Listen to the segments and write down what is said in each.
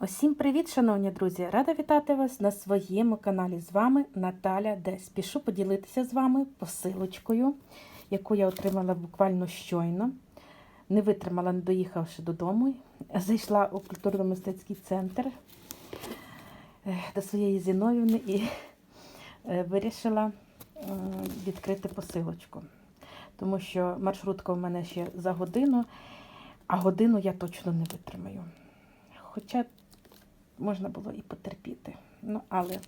Усім привіт, шановні друзі! Рада вітати вас на своєму каналі. З вами Наталя Дес. Спішу поділитися з вами посилочкою, яку я отримала буквально щойно. Не витримала, не доїхавши додому. Зайшла у культурно-мистецький центр е, до своєї Зіновівни і е, вирішила е, відкрити посилочку. Тому що маршрутка у мене ще за годину, а годину я точно не витримаю. Хоча можна було і потерпіти. Ну, але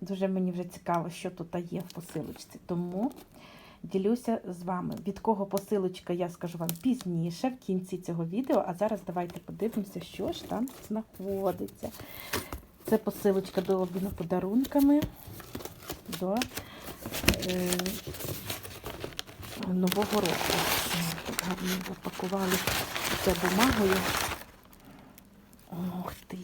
дуже мені вже цікаво, що тут є в посилочці. Тому ділюся з вами. Від кого посилочка, я скажу вам пізніше, в кінці цього відео. А зараз давайте подивимося, що ж там знаходиться. Це посилочка до обміну подарунками до е, Нового року. Так гарно запакували це бумагою. Ох ти.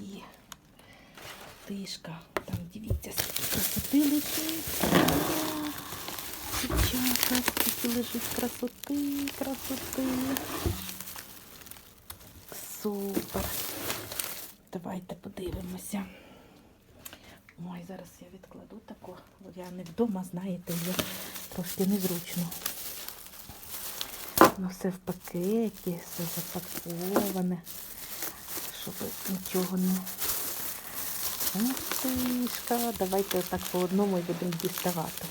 Тишка. Там дивіться, красоти лежить. Скільки лежить красоти, красоти. Супер. Давайте подивимося. Ой, зараз я відкладу таку, бо я не вдома, знаєте, є трошки незручно. Ну, все в пакеті, все запаковане, щоб нічого не Ух тишка. Давайте отак по одному і будемо діставати.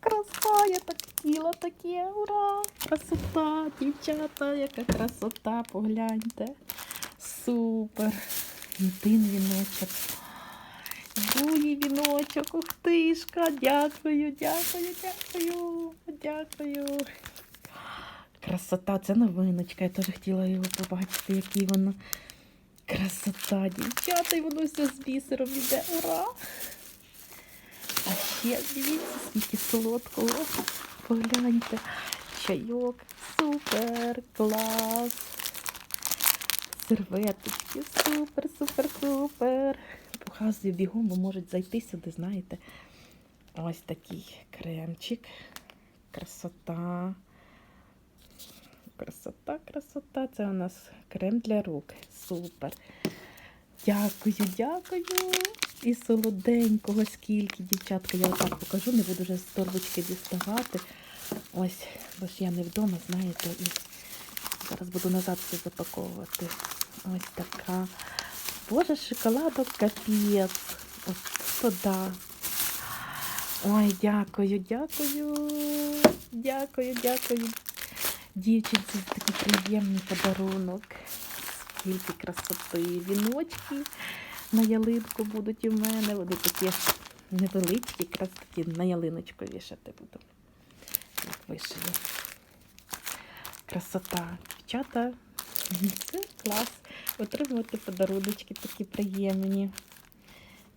Краса, я так хотіла таке, ура! Красота, дівчата, яка красота, погляньте. Супер. Один віночок. Другий віночок, ух тишка. Дякую, дякую, дякую, дякую. Красота, це новиночка. Я теж хотіла його побачити, який воно. Красота, дівчата, і воно все з бісером іде. Ура! А ще дивіться, скільки солодкого. Погляньте. Чайок. Супер, клас. Серветочки. Супер, супер, супер. Показую бігом, бо можуть зайти сюди, знаєте. Ось такий кремчик. Красота. Красота, красота. Це у нас крем для рук. Супер. Дякую, дякую. І солоденького скільки, дівчатка. Я отак покажу, не буду вже з торбочки діставати. Ось, бо ж я не вдома, знаєте, і зараз буду назад все запаковувати. Ось така. Боже, шоколадок капець. Ось то. Ой, дякую, дякую. Дякую, дякую. Дівчинці такий приємний подарунок. Скільки красоти. Віночки на ялинку будуть у мене. Вони такі невеличкі, якраз такі на ялиночку вішати буду. Як вишию. Красота. Дівчата. Це клас. Отримувати подаруночки такі приємні.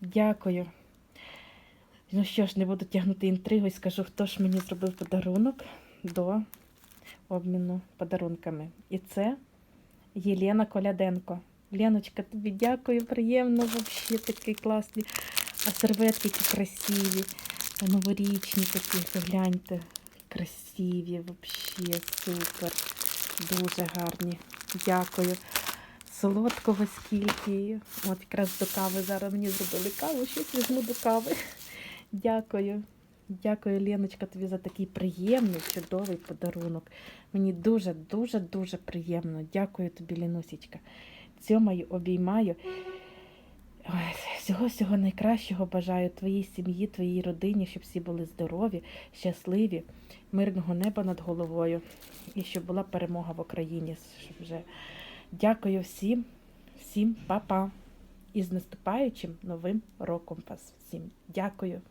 Дякую. Ну що ж, не буду тягнути інтригу і скажу, хто ж мені зробив подарунок до обміну подарунками. І це Єлена Коляденко. Леночка, тобі дякую, приємно, взагалі такі класні. А серветки які красиві, новорічні такі, гляньте, красиві, взагалі, супер, дуже гарні. Дякую. Солодкого скільки. От якраз до кави зараз мені зробили каву, щось візьму до кави. Дякую. Дякую, Леночка, тобі за такий приємний, чудовий подарунок. Мені дуже-дуже дуже приємно. Дякую тобі, Лінусічка. Цьомаю, обіймаю. Всього-всього найкращого бажаю твоїй сім'ї, твоїй родині, щоб всі були здорові, щасливі, мирного неба над головою і щоб була перемога в Україні. Щоб вже... Дякую всім, всім, па-па. І з наступаючим новим роком вас всім. Дякую.